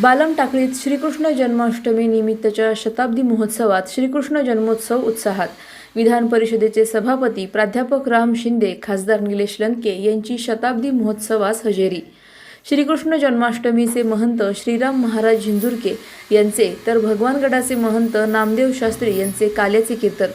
बालम टाकळीत श्रीकृष्ण जन्माष्टमी निमित्तच्या शताब्दी महोत्सवात श्रीकृष्ण जन्मोत्सव उत्साहात. विधान परिषदेचे सभापती प्राध्यापक राम शिंदे खासदार निलेश लंके यांची शताब्दी महोत्सवास हजेरी. श्रीकृष्ण जन्माष्टमीचे महंत श्रीराम महाराज झिंजुरके यांचे तर भगवानगडाचे महंत नामदेव शास्त्री यांचे काल्याचे कीर्तन.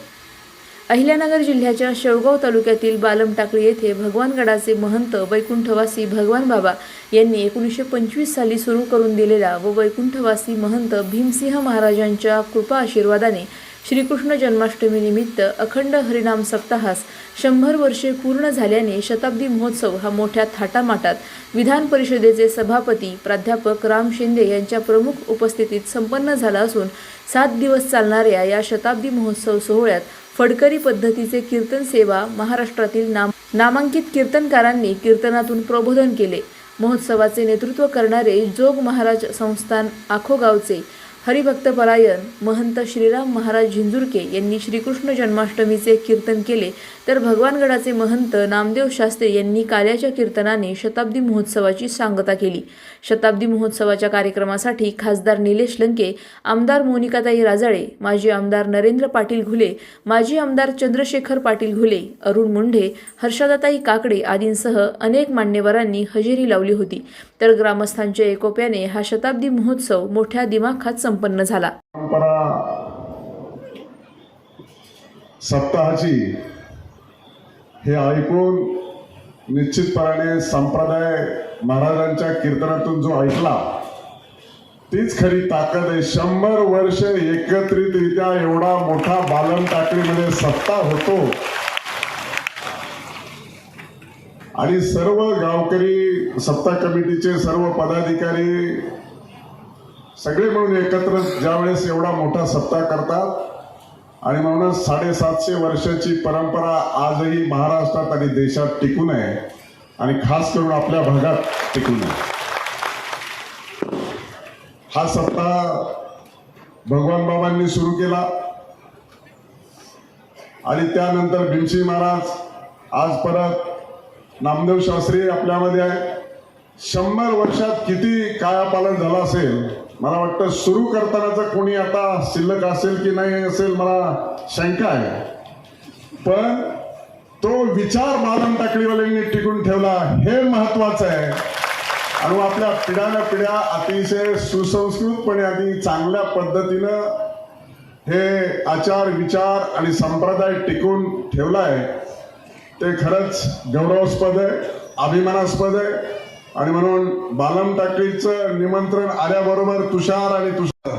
अहिल्यानगर जिल्ह्याच्या शेवगाव तालुक्यातील बालम टाकळी येथे भगवानगडाचे महंत वैकुंठवासी भगवान बाबा यांनी एकोणीसशे पंचवीस साली सुरू करून दिलेला व वैकुंठवासी महंत भीमसिंह महाराजांच्या कृपा आशीर्वादाने श्रीकृष्ण जन्माष्टमीनिमित्त अखंड हरिनाम सप्ताहास शंभर वर्षे पूर्ण झाल्याने शताब्दी महोत्सव हा मोठ्या थाटामाटात विधान परिषदेचे सभापती प्राध्यापक राम शिंदे यांच्या प्रमुख उपस्थितीत संपन्न झाला असून सात दिवस चालणाऱ्या या शताब्दी महोत्सव सोहळ्यात फडकरी पद्धतीचे कीर्तन सेवा महाराष्ट्रातील नाम नामांकित कीर्तनकारांनी कीर्तनातून प्रबोधन केले. महोत्सवाचे नेतृत्व करणारे जोग महाराज संस्थान आखोगावचे हरिभक्तपरायण महंत श्रीराम महाराज झिंजुरके यांनी श्रीकृष्ण जन्माष्टमीचे कीर्तन केले. तर भगवानगडाचे महंत नामदेव शास्त्री यांनी काल्याच्या कीर्तनाने शताब्दी महोत्सवाची सांगता केली. शताब्दी महोत्सवाच्या कार्यक्रमासाठी खासदार निलेश लंके आमदार मोनिकाताई राजाळे माजी आमदार नरेंद्र पाटील घुले माजी आमदार चंद्रशेखर पाटील घुले अरुण मुंढे हर्षदाताई काकडे आदींसह अनेक मान्यवरांनी हजेरी लावली होती. तर ग्रामस्थांच्या एकोप्याने हा शताब्दी महोत्सव मोठ्या दिमाखात संप संपन्न झाला. सप्ताहाची हे ऐकून निश्चितपणाने संप्रदाय महाराजांच्या कीर्तनातून जो ऐकला तीच खरी ताकद आहे. शंभर वर्ष एकत्रितरित्या एवढा मोठा बालन टाकळीमध्ये सत्ता होतो. आणि सर्व गावकरी सत्ता कमिटीचे सर्व पदाधिकारी सगळे मिळून एकत्र ज्यावेळेस एवढा मोठा सप्ताह करतात आणि म्हणूनच साडेसातशे वर्षाची परंपरा आजही महाराष्ट्रात आणि देशात टिकून आहे आणि खास करून आपल्या भागात टिकून आहे हा सप्ताह भगवान बाबांनी सुरू केला. आणि त्यानंतर भीमसिंग महाराज आज परत नामदेव शास्त्री आपल्यामध्ये आहे. शंभर वर्षात किती कायापालन झालं असेल मला वाटतं सुरू करतानाच कोणी आता शिल्लक असेल की नाही असेल मला शंका आहे. पण तो विचार बालन टाकळीवाल्यांनी टिकून ठेवला हे महत्वाचं आहे. आणि आपल्या पिढ्याला पिढ्या अतिशय सुसंस्कृतपणे आणि चांगल्या पद्धतीनं हे आचार विचार आणि संप्रदाय टिकून ठेवलाय. ते खरंच गौरवास्पद आहे अभिमानास्पद आहे. आणि म्हणून बालम टाकळीचं निमंत्रण आल्याबरोबर तुषार आणि तुषार.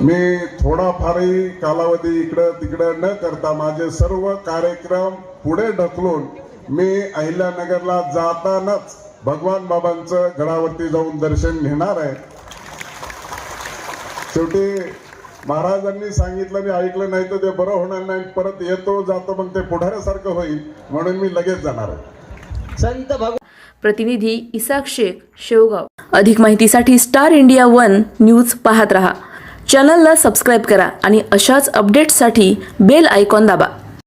मी थोडाफारही कालावधी इकडं तिकडं न करता माझे सर्व कार्यक्रम पुढे ढकलून मी अहिल्यानगरला जातानाच भगवान बाबांचं गडावरती जाऊन दर्शन घेणार आहे. शेवटी महाराजांनी सांगितलं मी ऐकलं नाही तर ते बरं होणार नाही. परत येतो जातो मग ते पुढाऱ्यासारखं होईल. म्हणून मी लगेच जाणार आहे. संत भगवान प्रतिनिधी इसाक शेख शेवगाव. अधिक माहितीसाठी स्टार इंडिया वन न्यूज पाहत रहा. चॅनलला सबस्क्राईब करा आणि अशाच अपडेट्ससाठी बेल आयकॉन दाबा.